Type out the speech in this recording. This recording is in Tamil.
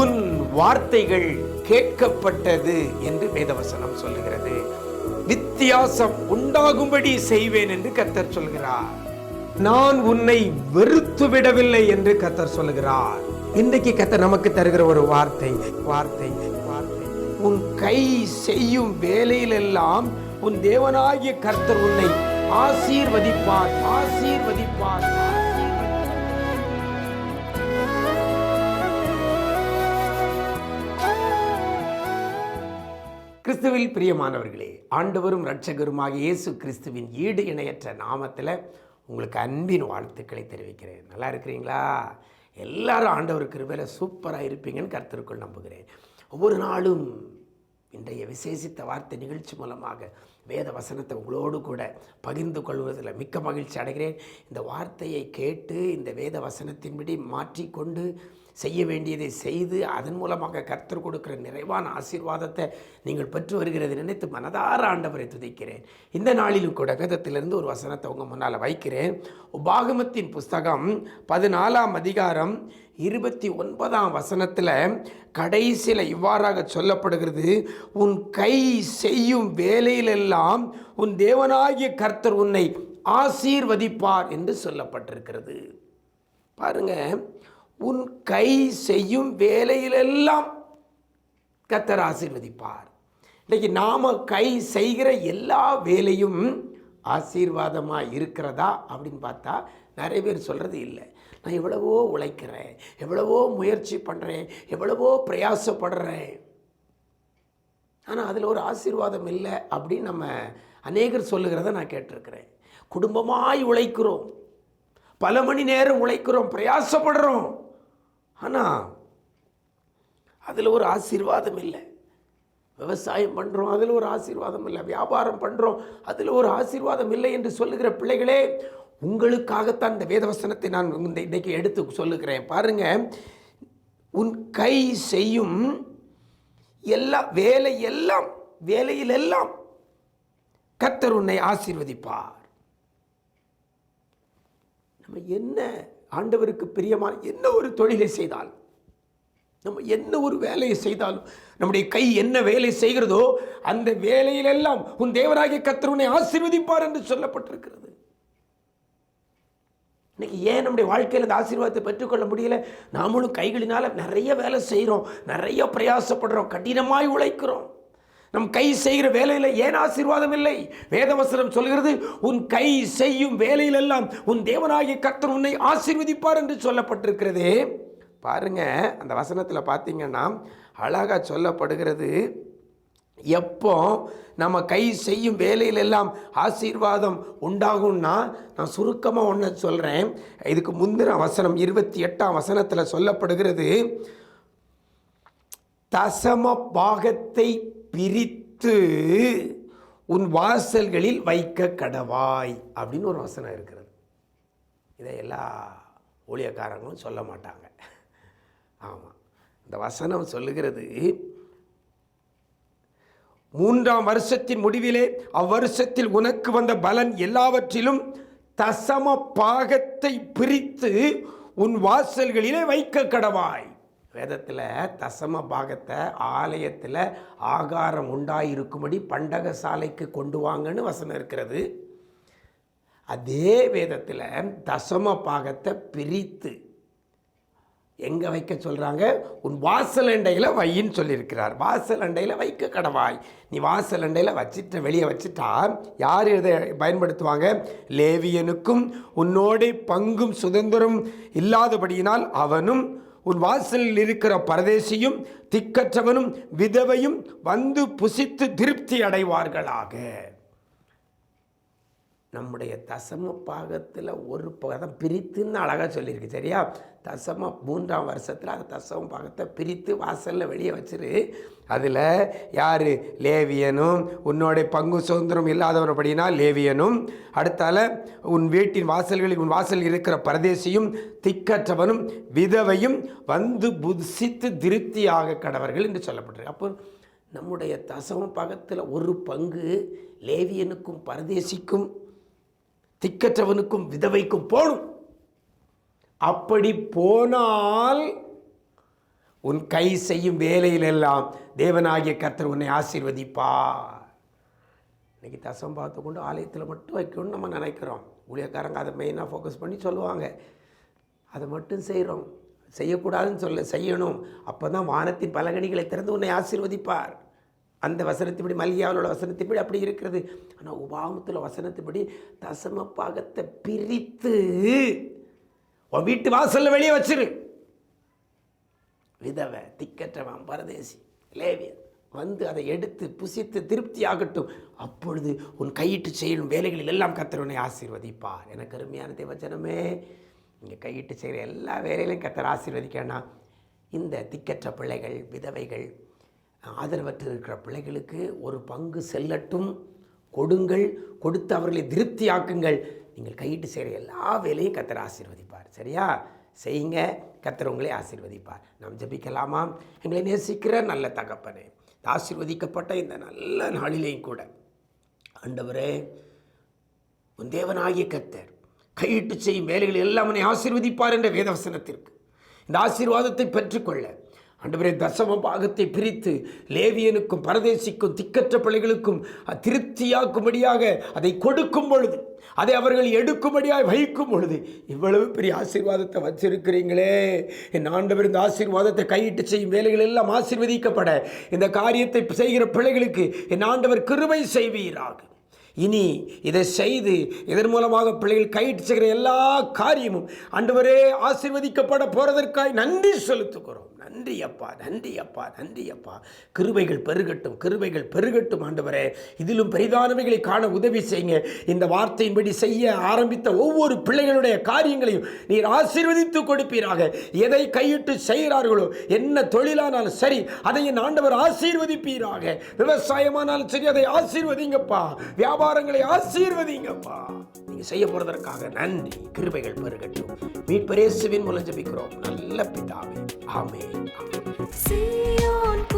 உன் வார்த்தைகள் கேட்கப்பட்டது என்று வேதவசனம் சொல்லுகிறது. வித்தியாசம் உண்டாகும்படி செய்வேன் என்று கர்த்தர் சொல்கிறார். நான் உன்னை வெறுத்து விடவில்லை என்று கர்த்தர் சொல்லுகிறார். இன்றைக்கு கத்தர் நமக்கு தருகிற ஒரு வார்த்தை வார்த்தை வார்த்தை. உன் கை செய்யும் வேலையிலெல்லாம் உன் தேவனாகிய கர்த்தர் உன்னை ஆசீர்வதிப்பார் ஆசீர்வதிப்பார் கிறிஸ்துவில் பிரியமானவர்களே ஆண்டவரும் இரட்சகருமாக இயேசு கிறிஸ்துவின் ஈடு இணையற்ற நாமத்தில் உங்களுக்கு அன்பின் வாழ்த்துக்களை தெரிவிக்கிறேன். நல்லா இருக்கிறீங்களா? எல்லாரும் ஆண்டவர் கிருபையில் சூப்பராக இருப்பீங்கன்னு கருத்திற்குள் நம்புகிறேன். ஒவ்வொரு நாளும் இன்றைய விசேஷித்த வார்த்தை நிகழ்ச்சி மூலமாக வேத வசனத்தை உங்களோடு கூட பகிர்ந்து கொள்வதில் மிக்க மகிழ்ச்சி அடைகிறேன். இந்த வார்த்தையை கேட்டு இந்த வேத வசனத்தின்படி மாற்றிக்கொண்டு செய்ய வேண்டியதை செய்து அதன் மூலமாக கர்த்தர் கொடுக்கிற நிறைவான ஆசீர்வாதத்தை நீங்கள் பெற்று வருகிறது நினைத்து மனதார ஆண்டவரை துதிக்கிறேன். இந்த நாளிலும் கூட வேதத்திலிருந்து ஒரு வசனத்தை உங்கள் முன்னால் வைக்கிறேன். உபாகமத்தின் புஸ்தகம் பதினாலாம் அதிகாரம் இருபத்தி ஒன்பதாம் வசனத்தில் கடைசியில் இவ்வாறாக சொல்லப்படுகிறது. உன் கை செய்யும் வேலையிலெல்லாம் உன் தேவனாகிய கர்த்தர் உன்னை ஆசீர்வதிப்பார் என்று சொல்லப்பட்டிருக்கிறது. பாருங்க உன் கை செய்யும் வேலையிலெல்லாம் கத்தர் ஆசீர்வதிப்பார். இன்றைக்கி நாம் கை செய்கிற எல்லா வேலையும் ஆசீர்வாதமாக இருக்கிறதா அப்படின்னு பார்த்தா நிறைய பேர் சொல்கிறது இல்லை. நான் எவ்வளவோ உழைக்கிறேன் எவ்வளவோ முயற்சி பண்ணுறேன் எவ்வளவோ பிரயாசப்படுறேன். ஆனால் அதில் ஒரு ஆசீர்வாதம் இல்லை அப்படின்னு நம்ம அநேகர் சொல்லுகிறத நான் கேட்டிருக்கிறேன். குடும்பமாய் உழைக்கிறோம் பல மணி நேரம் உழைக்கிறோம் பிரயாசப்படுறோம். ஆனால் அதில் ஒரு ஆசீர்வாதம் இல்லை. விவசாயம் பண்ணுறோம் அதில் ஒரு ஆசீர்வாதம் இல்லை. வியாபாரம் பண்ணுறோம் அதில் ஒரு ஆசீர்வாதம் இல்லை என்று சொல்லுகிற பிள்ளைகளே உங்களுக்காகத்தான் இந்த வேதவசனத்தை நான் இந்த இன்றைக்கி எடுத்து சொல்லுகிறேன். பாருங்க உன் கை செய்யும் எல்லா வேலை எல்லாம் வேலையில் எல்லாம் கத்தர் உன்னை ஆசீர்வதிப்பார். நம்ம என்ன ஆண்டவருக்கு பிரியமான என்ன ஒரு தொழிலை செய்தால் நம்ம என்ன ஒரு வேலையை செய்தாலும் நம்முடைய கை என்ன வேலை செய்கிறதோ அந்த வேலையிலெல்லாம் உன் தேவராகிய கத்தருனை ஆசீர்வதிப்பார் என்று சொல்லப்பட்டிருக்கிறது. இன்னைக்கு ஏன் நம்முடைய வாழ்க்கையில் இந்த ஆசீர்வாதத்தை பெற்றுக்கொள்ள முடியல? நாமளும் கைகளினால் நிறைய வேலை செய்கிறோம் நிறைய பிரயாசப்படுறோம் கடினமாய் உழைக்கிறோம். நம் கை செய்கிற வேலையில் ஏன் ஆசீர்வாதம் இல்லை? வேதவசனம் சொல்கிறது உன் கை செய்யும் வேலையிலெல்லாம் உன் தேவனாகிய கர்த்தர் உன்னை ஆசீர்வதிப்பார் என்று சொல்லப்பட்டிருக்கிறது. பாருங்க அந்த வசனத்தில் பார்த்தீங்கன்னா அழகாக சொல்லப்படுகிறது எப்போ நம்ம கை செய்யும் வேலையிலெல்லாம் ஆசீர்வாதம் உண்டாகும்னா நான் சுருக்கமாக ஒன்று சொல்கிறேன் இதுக்கு முந்தின வசனம் இருபத்தி எட்டாம் வசனத்தில் சொல்லப்படுகிறது தசம பாகத்தை பிரித்து உன் வாசல்களில் வைக்க கடவாய் அப்படின்னு ஒரு வசனம் இருக்கிறது. இதை எல்லா ஊழியக்காரங்களும் சொல்ல மாட்டாங்க. ஆமாம் இந்த வசனம் சொல்லுகிறது மூன்றாம் வருஷத்தின் முடிவிலே அவ்வருஷத்தில் உனக்கு வந்த பலன் எல்லாவற்றிலும் தசம பாகத்தை பிரித்து உன் வாசல்களிலே வைக்க கடவாய். வேதத்தில் தசம பாகத்தை ஆலயத்தில் ஆகாரம் உண்டாயிருக்கும்படி பண்டக சாலைக்கு கொண்டு வாங்கன்னு வசனம் இருக்கிறது. அதே வேதத்தில் தசம பாகத்தை பிரித்து எங்கே வைக்க சொல்கிறாங்க உன் வாசல் அண்டையில் வையின்னு சொல்லியிருக்கிறார். வாசல் அண்டையில் வைக்க கடவாய். நீ வாசல் அண்டையில் வச்சிட்ட வெளியே வச்சுட்டா யார் இதை பயன்படுத்துவாங்க? லேவியனுக்கும் உன்னோடு பங்கும் சுதந்திரம் இல்லாதபடியினால் அவனும் உன் வாசலில் இருக்கிற பரதேசியும் திக்கற்றவனும் விதவையும் வந்து புசித்து திருப்தி அடைவார்களாக. நம்முடைய தசம பாகத்தில் ஒரு பதம் பிரித்துன்னு அழகாக சொல்லியிருக்கு சரியா? தசம மூன்றாம் வருஷத்தில் அந்த தசம பாகத்தை பிரித்து வாசலில் வெளியே வச்சிரு. அதில் யார்? லேவியனும் உன்னோடைய பங்கு சுதந்திரம் இல்லாதவர்படினா லேவியனும் அடுத்தால உன் வீட்டின் வாசல்களில் உன் வாசலில் இருக்கிற பரதேசியும் திக்கற்றவனும் விதவையும் வந்து புதுசித்து திருப்தியாக கடவர்கள் என்று சொல்லப்பட்டிருக்கு. அப்போ நம்முடைய தசம பாகத்தில் ஒரு பங்கு லேவியனுக்கும் பரதேசிக்கும் திக்கற்றவனுக்கும் விதவைக்கும் போகணும் அப்படி போனால் உன் கை செய்யும் வேலையிலெல்லாம் தேவனாகிய கர்த்தர் உன்னை ஆசீர்வதிப்பார். இன்னைக்கு தசம் பார்த்து கொண்டு ஆலயத்தில் மட்டும் வைக்கணும்னு நம்ம நினைக்கிறோம். ஊழியக்காரங்க அதை மெயினாக ஃபோக்கஸ் பண்ணி சொல்லுவாங்க. அதை மட்டும் செய்கிறோம் செய்யக்கூடாதுன்னு சொல்ல செய்யணும். அப்போ தான் வானத்தின் பலகணிகளை திறந்து உன்னை ஆசீர்வதிப்பார். அந்த வசனத்தின்படி மல்லியாவில் உள்ள வசனத்தின்படி அப்படி இருக்கிறது. ஆனால் உபாமத்தில் வசனத்தின்படி தசம பாகத்தை பிரித்து உன் வீட்டு வாசலில் வெளியே வச்சிரு. விதவை திக்கற்றவன் பரதேசி லேவியன் வந்து அதை எடுத்து புசித்து திருப்தி ஆகட்டும். அப்பொழுது உன் கையிட்டு செய்யும் வேலைகளில் எல்லாம் கத்தரவனை ஆசீர்வதிப்பார். எனக்கு அருமையான தேவச்சனமே இங்கே கையிட்டு செய்கிற எல்லா வேலையிலையும் கர்த்தர் ஆசீர்வதிக்கணும் இந்த திக்கற்ற பிள்ளைகள் விதவைகள் ஆதரவற்று இருக்கிற பிள்ளைகளுக்கு ஒரு பங்கு செல்லட்டும். கொடுங்கள். கொடுத்து அவர்களை திருப்தியாக்குங்கள். நீங்கள் கையிட்டு செய்கிற எல்லா வேலையும் கர்த்தர் ஆசீர்வதிப்பார். சரியா? செய்யுங்க. கத்தர் உங்களை ஆசீர்வதிப்பார். நாம் ஜெபிக்கலாமா? எங்களை நேசிக்கிற நல்ல தகப்பனே ஆசீர்வதிக்கப்பட்ட இந்த நல்ல நாளிலேயும் கூட. ஆண்டவரே உன் தேவனாகிய கத்தர் கையிட்டு செய்யும் வேலைகள் எல்லாம் உன்னை ஆசீர்வதிப்பார் என்ற வேதவசனத்திற்கு. இந்த ஆசீர்வாதத்தை பெற்றுக்கொள்ள ஆண்டவரே தசம பாகத்தை பிரித்து லேவியனுக்கும் பரதேசிக்கும் திக்கற்ற பிள்ளைகளுக்கும் திருப்தியாக்கும்படியாக அதை கொடுக்கும் பொழுது அதை அவர்கள் எடுக்கும்படியாக வைக்கும் பொழுது இவ்வளவு பெரிய ஆசீர்வாதத்தை வச்சிருக்கிறீங்களே. என் ஆண்டவர் இந்த ஆசீர்வாதத்தை கையிட்டு செய்யும் வேலைகள் எல்லாம் ஆசீர்வதிக்கப்பட இந்த காரியத்தை செய்கிற பிள்ளைகளுக்கு என் ஆண்டவர் கிருமை செய்வீராக. இனி இதை செய்து இதன் மூலமாக பிள்ளைகள் கையிட்டு செய்கிற எல்லா காரியமும் ஆண்டவரே ஆசீர்வதிக்கப்பட போகிறதற்காய் நன்றி செலுத்துகிறோம். நன்றி அப்பா நன்றி அப்பா நன்றி அப்பா கிருபைகள் பெருகட்டும் கிருபைகள் பெருகட்டும் ஆண்டவரே. இதிலும் பெரிதானவைகளை காண உதவி செய்யுங்க. இந்த வார்த்தையின்படி செய்ய ஆரம்பித்த ஒவ்வொரு பிள்ளைகளுடைய காரியங்களையும் நீர் ஆசீர்வதித்து கொடுப்பீராக. எதை கையிட்டு செய்கிறார்களோ என்ன தொழிலானாலும் சரி அதை என் ஆண்டவர் ஆசீர்வதிப்பீராக. விவசாயமானாலும் சரி அதை ஆசீர்வதிங்கப்பா. வியாபாரங்களை ஆசீர்வதிங்கப்பா. நீங்கள் செய்ய போகிறதற்காக நன்றி கிருபைகள் பெருகட்டும். மீட்பரேசுவின் மூலம் ஜபிக்கிறோம். நல்ல பிதாவே. ஆமே ஆமென்.